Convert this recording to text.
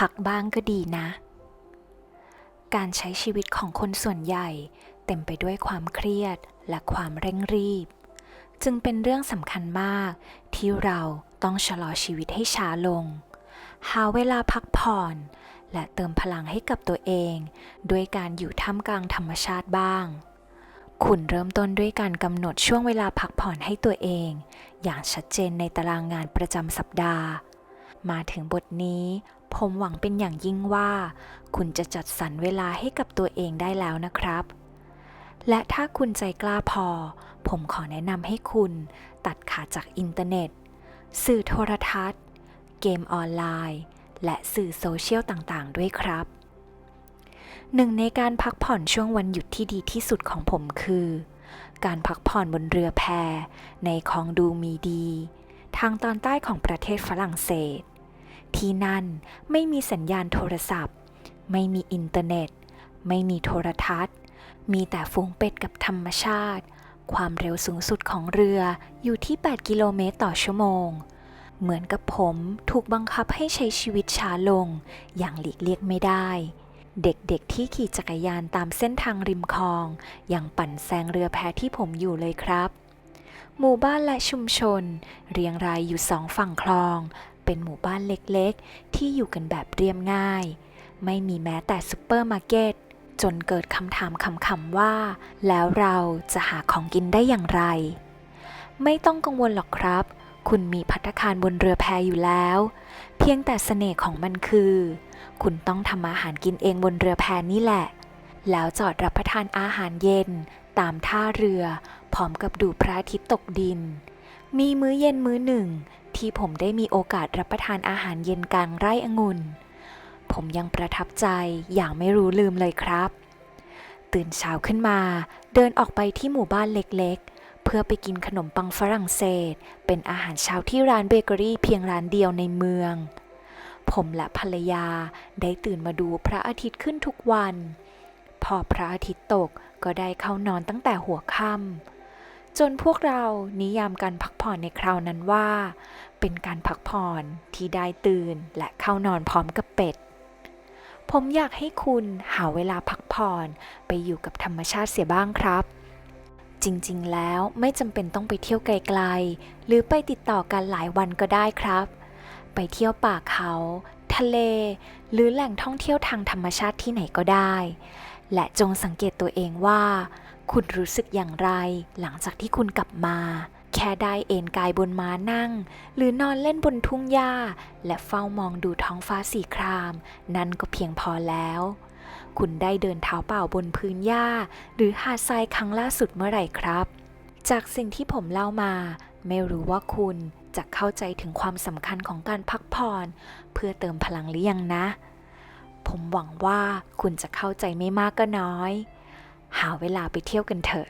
พักบ้างก็ดีนะ การใช้ชีวิตของคนส่วนใหญ่เต็มไปด้วยความเครียดและความเร่งรีบ จึงเป็นเรื่องสำคัญมากที่เราต้องชะลอชีวิตให้ช้าลง หาเวลาพักผ่อน และเติมพลังให้กับตัวเองด้วยการอยู่ท่ามกลางธรรมชาติบ้างคุณเริ่มต้นด้วยการกำหนดช่วงเวลาพักผ่อนให้ตัวเอง อย่างชัดเจนในตารางงานประจำสัปดาห์ มาถึงบทนี้ ผมหวังเป็นอย่างยิ่งว่า คุณจะจัดสรรเวลาให้กับตัวเองได้แล้วนะครับ และถ้าคุณใจกล้าพอ ผมขอแนะนำให้คุณตัดขาดจากอินเทอร์เน็ต สื่อโทรทัศน์ เกมออนไลน์ และสื่อโซเชียลต่างๆ ด้วยครับ หนึ่งในการพักผ่อนช่วงวันหยุดที่ดีที่สุดของผมคือ การพักผ่อนบนเรือแพในคลองดูมีดี ทางตอนใต้ของประเทศฝรั่งเศส ที่นั่นไม่มีสัญญาณโทรศัพท์ ไม่มีอินเทอร์เน็ต ไม่มีโทรทัศน์ มีแต่ฝูงเป็ดกับธรรมชาติ ความเร็วสูงสุดของเรืออยู่ที่ 8 กิโลเมตรต่อชั่วโมง เหมือนกับผมถูกบังคับให้ใช้ชีวิตช้าลง อย่างหลีกเลี่ยงไม่ได้ เด็กๆที่ขี่จักรยานตามเส้นทางริมคลองยังปั่นแซงเรือแพที่ผมอยู่เลยครับหมู่บ้านและชุมชน เรียงรายอยู่สองฝั่งคลองเป็นหมู่บ้านเล็กๆ ที่อยู่กันแบบเรียบง่าย ไม่มีแม้แต่ซุปเปอร์มาร์เก็ตจนเกิดคำถามคำๆว่า แล้วเราจะหาของกินได้อย่างไร ไม่ต้องกังวลหรอกครับ คุณมีพัตตาคารบนเรือแพอยู่แล้ว เพียงแต่เสน่ห์ของมันคือ คุณต้องทำอาหารกินเองบนเรือแพนี่แหละ แล้วจอดรับประทานอาหารเย็น ตามท่าเรือ พร้อมกับดูพระอาทิตย์ตกดิน มีมื้อเย็นมื้อหนึ่ง ที่ผมได้มีโอกาสรับประทานอาหารเย็นกลางไร่องุ่น ผมยังประทับใจอย่างไม่รู้ลืมเลยครับ ตื่นเช้าขึ้นมา เดินออกไปที่หมู่บ้านเล็กๆ เพื่อไปกินขนมปังฝรั่งเศส เป็นอาหารเช้าที่ร้านเบเกอรี่เพียงร้านเดียวในเมือง ผมและภรรยาได้ตื่นมาดูพระอาทิตย์ขึ้นทุกวัน พอพระอาทิตย์ตกก็ได้เข้านอนตั้งแต่หัวค่ำ จนพวกเรานิยามการพักผ่อนในคราวนั้นว่า เป็นการพักผ่อนที่ได้ตื่นและเข้านอนพร้อมกับเป็ด ผมอยากให้คุณหาเวลาพักผ่อนไปอยู่กับธรรมชาติเสียบ้างครับจริงๆ แล้วไม่จำเป็นต้องไปเที่ยวไกลๆ หรือไปติดต่อกันหลายวันก็ได้ครับ ไปเที่ยวป่าเขา ทะเล หรือแหล่งท่องเที่ยวทางธรรมชาติที่ไหนก็ได้ และจงสังเกตตัวเองว่า คุณรู้สึกอย่างไร หลังจากที่คุณกลับมา แค่ได้เอนกายบนม้านั่ง หรือนอนเล่นบนทุ่งหญ้า และเฝ้ามองดูท้องฟ้าสีคราม นั่นก็เพียงพอแล้ว คุณได้เดินเท้าเปล่าบนพื้นหญ้า หรือหาดทรายครั้งล่าสุดเมื่อไหร่ครับ จากสิ่งที่ผมเล่ามา ไม่รู้ว่าคุณจะเข้าใจถึงความสำคัญของการพักผ่อน เพื่อเติมพลังหรือยังนะ ผมหวังว่าคุณจะเข้าใจไม่มากก็น้อย หาเวลาไปเที่ยวกันเถอะ